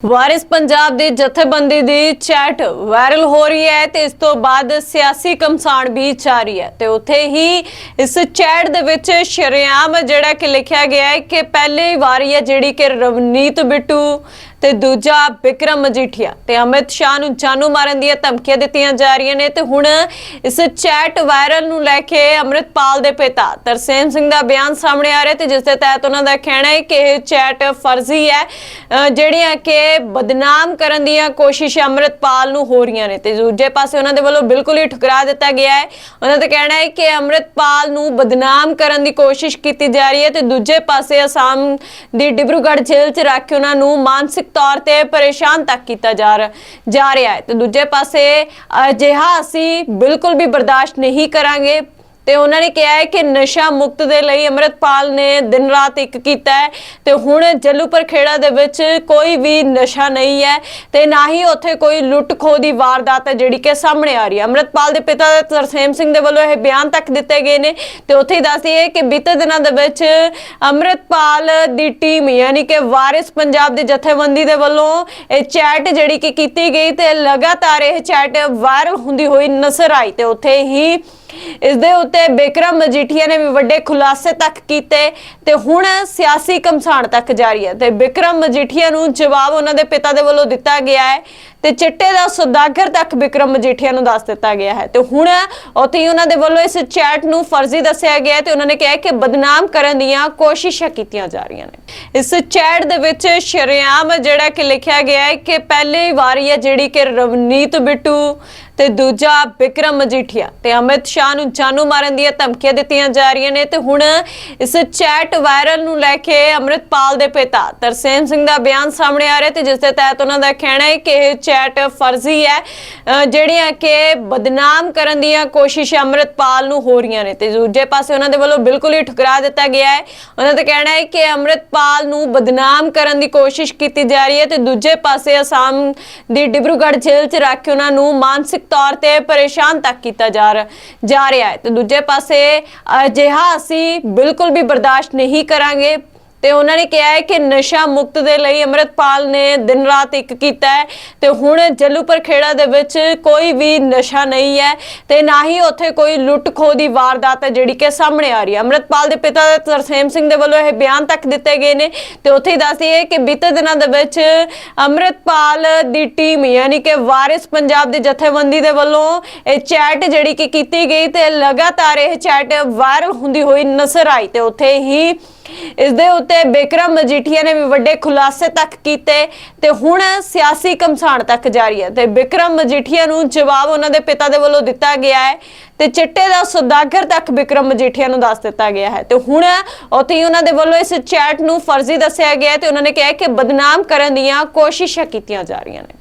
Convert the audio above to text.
ਵਾਰਿਸ ਪੰਜਾਬ ਦੀ ਜਥੇਬੰਦੀ ਦੀ chat viral ਹੋ ਰਹੀ ਹੈ ਤੇ ਇਸ ਤੋਂ ਬਾਅਦ ਸਿਆਸੀ ਕਮਸਾਨ ਵੀ ਜਾਰੀ ਹੈ ਤੇ ਉੱਥੇ ਹੀ ਇਸ ਚੈਟ ਦੇ ਵਿੱਚ ਸ਼ਰੇਆਮ ਜਿਹੜਾ ਕਿ ਲਿਖਿਆ ਗਿਆ ਹੈ ਕਿ ਪਹਿਲੀ ਵਾਰੀ ਹੈ ਜਿਹੜੀ ਕਿ ਰਵਨੀਤ ਬਿੱਟੂ ਤੇ ਦੂਜਾ ਵਿਕਰਮ ਮਜੀਠੀਆ ਤੇ ਅਮਿਤ ਸ਼ਾਹ ਨੂੰ ਜਾਨੂ ਮਾਰਨ ਦੀਆਂ ਧਮਕੀਆਂ ਦਿੱਤੀਆਂ ਜਾ ਰਹੀਆਂ ਨੇ ਤੇ ਹੁਣ ਇਸ ਚੈਟ ਵਾਇਰਲ ਨੂੰ ਲੈ ਕੇ ਅੰਮ੍ਰਿਤਪਾਲ ਦੇ ਪਿਤਾ ਤਰਸੇਮ ਸਿੰਘ ਦਾ ਬਿਆਨ ਸਾਹਮਣੇ ਆ ਰਿਹਾ ਤੇ ਜਿਸ ਦੇ ਤਹਿਤ ਉਹਨਾਂ ਦਾ ਕਹਿਣਾ ਹੈ ਕਿ ਇਹ ਚੈਟ ਫਰਜ਼ੀ ਹੈ ਜਿਹੜੀਆਂ ਕਿ ਬਦਨਾਮ ਕਰਨ ਦੀਆਂ ਕੋਸ਼ਿਸ਼ਾਂ ਅੰਮ੍ਰਿਤਪਾਲ ਨੂੰ ਹੋ ਰਹੀਆਂ ਨੇ। ਤੇ ਦੂਜੇ ਪਾਸੇ ਉਹਨਾਂ ਦੇ ਵੱਲੋਂ ਬਿਲਕੁਲ ਹੀ ਠੁਕਰਾ ਦਿੱਤਾ ਗਿਆ ਹੈ। ਉਹਨਾਂ ਦਾ ਕਹਿਣਾ ਹੈ ਕਿ ਅੰਮ੍ਰਿਤਪਾਲ ਨੂੰ ਬਦਨਾਮ ਕਰਨ ਦੀ ਕੋਸ਼ਿਸ਼ ਕੀਤੀ ਜਾ ਰਹੀ ਹੈ ਤੇ ਦੂਜੇ ਪਾਸੇ ਅਸਾਮ ਦੀ ਡਿਬਰੂਗੜ੍ਹ ਜੇਲ੍ਹ 'ਚ ਰੱਖ ਕੇ ਉਹਨਾਂ ਨੂੰ ਮਾਨਸਿਕ ਤੌਰ ਤੇ ਪਰੇਸ਼ਾਨ ਤੱਕ ਕੀਤਾ ਜਾ ਰ- ਜਾ ਰਿਹਾ ਹੈ। ਤੇ ਦੂਜੇ ਪਾਸੇ ਅਜਿਹਾ ਅਸੀਂ ਬਿਲਕੁਲ ਵੀ ਬਰਦਾਸ਼ਤ ਨਹੀਂ ਕਰਾਂਗੇ। ਤੇ ਉਹਨਾਂ ਨੇ ਕਿਹਾ ਹੈ ਕਿ ਨਸ਼ਾ ਮੁਕਤ ਦੇ ਲਈ ਅੰਮ੍ਰਿਤਪਾਲ ਨੇ ਦਿਨ ਰਾਤ ਇੱਕ ਕੀਤਾ ਹੈ ਤੇ ਹੁਣ ਜੱਲੂਪੁਰ ਖੇੜਾ ਦੇ ਵਿੱਚ ਕੋਈ ਵੀ ਨਸ਼ਾ ਨਹੀਂ ਹੈ ਤੇ ਨਾ ਹੀ ਉੱਥੇ ਕੋਈ ਲੁੱਟ ਖੋਹ ਦੀ ਵਾਰਦਾਤ ਹੈ ਜਿਹੜੀ ਕਿ ਸਾਹਮਣੇ ਆ ਰਹੀ ਹੈ। ਅੰਮ੍ਰਿਤਪਾਲ ਦੇ ਪਿਤਾ ਤਰਸੇਮ ਸਿੰਘ ਦੇ ਵੱਲੋਂ ਇਹ ਬਿਆਨ ਤੱਕ ਦਿੱਤੇ ਗਏ ਨੇ ਤੇ ਉੱਥੇ ਹੀ ਦੱਸਦੀ ਹੈ ਕਿ ਬੀਤੇ ਦਿਨਾਂ ਦੇ ਵਿੱਚ ਅੰਮ੍ਰਿਤਪਾਲ ਦੀ ਟੀਮ ਯਾਨੀ ਕਿ ਵਾਰਿਸ ਪੰਜਾਬ ਦੀ ਜਥੇਬੰਦੀ ਦੇ ਵੱਲੋਂ ਇਹ ਚੈਟ ਜਿਹੜੀ ਕਿ ਕੀਤੀ ਗਈ ਤੇ ਲਗਾਤਾਰ ਇਹ ਚੈਟ ਵਾਇਰਲ ਹੁੰਦੀ ਹੋਈ ਨਜ਼ਰ ਆਈ ਤੇ ਉੱਥੇ ਹੀ ਇਸ ਦੇ ਉੱਤੇ ਬਿਕਰਮ ਮਜੀਠੀਆ ਨੇ ਵੀ ਵੱਡੇ ਖੁਲਾਸੇ ਤੱਕ ਕੀਤੇ ਤੇ ਹੁਣ ਸਿਆਸੀ ਕਮਸਾਨ ਤੱਕ ਜਾਰੀ ਹੈ ਤੇ ਬਿਕਰਮ ਮਜੀਠੀਆ ਨੂੰ ਜਵਾਬ ਉਹਨਾਂ ਦੇ ਪਿਤਾ ਦੇ ਵੱਲੋਂ ਦਿੱਤਾ ਗਿਆ ਹੈ ਤੇ ਚਿੱਟੇ ਦਾ ਸੁਦਾਗਰ ਤੱਕ ਬਿਕਰਮ ਮਜੀਠੀਆ ਨੂੰ ਦੱਸ ਦਿੱਤਾ ਗਿਆ ਹੈ। ਤੇ ਹੁਣ ਉੱਥੇ ਹੀ ਉਹਨਾਂ ਦੇ ਵੱਲੋਂ ਇਸ ਚੈਟ ਨੂੰ ਫਰਜ਼ੀ ਦੱਸਿਆ ਗਿਆ ਤੇ ਉਹਨਾਂ ਨੇ ਕਿਹਾ ਕਿ ਬਦਨਾਮ ਕਰਨ ਦੀਆਂ ਕੋਸ਼ਿਸ਼ਾਂ ਕੀਤੀਆਂ ਜਾ ਰਹੀਆਂ ਨੇ। ਇਸ ਚੈਟ ਦੇ ਵਿੱਚ ਸ਼ਰੇਆਮ ਜਿਹੜਾ ਕਿ ਲਿਖਿਆ ਗਿਆ ਹੈ ਕਿ ਪਹਿਲੀ ਵਾਰੀ ਹੈ ਜਿਹੜੀ ਕਿ ਰਵਨੀਤ ਬਿੱਟੂ ਤੇ ਦੂਜਾ ਵਿਕਰਮ ਮਜੀਠੀਆ ਤੇ ਅਮਿਤ ਸ਼ਾਹ ਨੂੰ ਜਾਨੂ ਮਾਰਨ ਦੀਆਂ ਧਮਕੀਆਂ ਦਿੱਤੀਆਂ ਜਾ ਰਹੀਆਂ ਨੇ ਤੇ ਹੁਣ ਇਸ ਚੈਟ ਵਾਇਰਲ ਨੂੰ ਲੈ ਕੇ ਅੰਮ੍ਰਿਤਪਾਲ ਦੇ ਪਿਤਾ ਤਰਸੇਮ ਸਿੰਘ ਦਾ ਬਿਆਨ ਸਾਹਮਣੇ ਆ ਰਿਹਾ ਤੇ ਜਿਸ ਦੇ ਤਹਿਤ ਉਹਨਾਂ ਦਾ ਕਹਿਣਾ ਹੈ ਕਿ ਇਹ ਚੈਟ ਫਰਜ਼ੀ ਹੈ। ਜਿਹੜੀਆਂ ਕਿ ਬਦਨਾਮ ਕਰਨ ਦੀਆਂ ਕੋਸ਼ਿਸ਼ਾਂ ਅੰਮ੍ਰਿਤਪਾਲ ਨੂੰ ਹੋ ਰਹੀਆਂ ਨੇ। ਤੇ ਦੂਜੇ ਪਾਸੇ ਉਹਨਾਂ ਦੇ ਵੱਲੋਂ ਬਿਲਕੁਲ ਹੀ ਠੁਕਰਾ ਦਿੱਤਾ ਗਿਆ ਹੈ। ਉਹਨਾਂ ਦਾ ਕਹਿਣਾ ਹੈ ਕਿ ਅੰਮ੍ਰਿਤਪਾਲ ਨੂੰ ਬਦਨਾਮ ਕਰਨ ਦੀ ਕੋਸ਼ਿਸ਼ ਕੀਤੀ ਜਾ ਰਹੀ ਹੈ। ਤੇ ਦੂਜੇ ਪਾਸੇ ਅਸਾਮ ਦੀ ਡਿਬਰੂਗੜ੍ਹ ਜੇਲ੍ਹ 'ਚ ਰੱਖ ਕੇ ਉਹਨਾਂ ਨੂੰ ਮਾਨਸਿਕ ਤੌਰ ਤੇ ਪਰੇਸ਼ਾਨ ਤੱਕ ਕੀਤਾ ਜਾ ਰਿਹਾ ਹੈ। ਤੇ ਦੂਜੇ ਪਾਸੇ ਅਜਿਹਾ ਅਸੀਂ ਬਿਲਕੁਲ ਵੀ ਬਰਦਾਸ਼ਤ ਨਹੀਂ ਕਰਾਂਗੇ। ਤੇ ਉਹਨਾਂ ਨੇ ਕਿਹਾ ਹੈ ਕਿ ਨਸ਼ਾ ਮੁਕਤ ਦੇ ਲਈ ਅੰਮ੍ਰਿਤਪਾਲ ਨੇ ਦਿਨ ਰਾਤ ਇੱਕ ਕੀਤਾ ਹੈ ਤੇ ਹੁਣ ਜੱਲੂਪੁਰ ਖੇੜਾ ਦੇ ਵਿੱਚ ਕੋਈ ਵੀ ਨਸ਼ਾ ਨਹੀਂ ਹੈ ਤੇ ਨਾ ਹੀ ਉੱਥੇ ਕੋਈ ਲੁੱਟ ਖੋਹ ਦੀ ਵਾਰਦਾਤ ਹੈ ਜਿਹੜੀ ਕਿ ਸਾਹਮਣੇ ਆ ਰਹੀ ਹੈ। ਅੰਮ੍ਰਿਤਪਾਲ ਦੇ ਪਿਤਾ ਤਰਸੇਮ ਸਿੰਘ ਦੇ ਵੱਲੋਂ ਇਹ ਬਿਆਨ ਤੱਕ ਦਿੱਤੇ ਗਏ ਨੇ ਤੇ ਉੱਥੇ ਹੀ ਦੱਸਦੀ ਹੈ ਕਿ ਬੀਤੇ ਦਿਨਾਂ ਦੇ ਵਿੱਚ ਅੰਮ੍ਰਿਤਪਾਲ ਦੀ ਟੀਮ ਯਾਨੀ ਕਿ ਵਾਰਿਸ ਪੰਜਾਬ ਦੀ ਜਥੇਬੰਦੀ ਦੇ ਵੱਲੋਂ ਇਹ ਚੈਟ ਜਿਹੜੀ ਕਿ ਕੀਤੀ ਗਈ ਤੇ ਲਗਾਤਾਰ ਇਹ ਚੈਟ ਵਾਇਰਲ ਹੁੰਦੀ ਹੋਈ ਨਜ਼ਰ ਆਈ ਤੇ ਉੱਥੇ ਹੀ ਇਸ ਦੇ ਉੱਤੇ ਬਿਕਰਮ ਮਜੀਠੀਆ ਨੇ ਵੀ ਵੱਡੇ ਖੁਲਾਸੇ ਤੱਕ ਕੀਤੇ ਤੇ ਹੁਣ ਸਿਆਸੀ ਕਮਸਾਨ ਤੱਕ ਜਾਰੀ ਹੈ। ਤੇ ਬਿਕਰਮ ਮਜੀਠੀਆ ਨੂੰ ਜਵਾਬ ਉਹਨਾਂ ਦੇ ਪਿਤਾ ਦੇ ਵੱਲੋਂ ਦਿੱਤਾ ਗਿਆ ਹੈ ਤੇ ਚਿੱਟੇ ਦਾ ਸੌਦਾਗਰ ਤੱਕ ਬਿਕਰਮ ਮਜੀਠੀਆ ਨੂੰ ਦੱਸ ਦਿੱਤਾ ਗਿਆ ਹੈ। ਤੇ ਹੁਣ ਉੱਥੇ ਹੀ ਉਹਨਾਂ ਦੇ ਵੱਲੋਂ ਇਸ ਚੈਟ ਨੂੰ ਫਰਜ਼ੀ ਦੱਸਿਆ ਗਿਆ ਤੇ ਉਹਨਾਂ ਨੇ ਕਿਹਾ ਕਿ ਬਦਨਾਮ ਕਰਨ ਦੀਆਂ ਕੋਸ਼ਿਸ਼ਾਂ ਕੀਤੀਆਂ ਜਾ ਰਹੀਆਂ ਨੇ।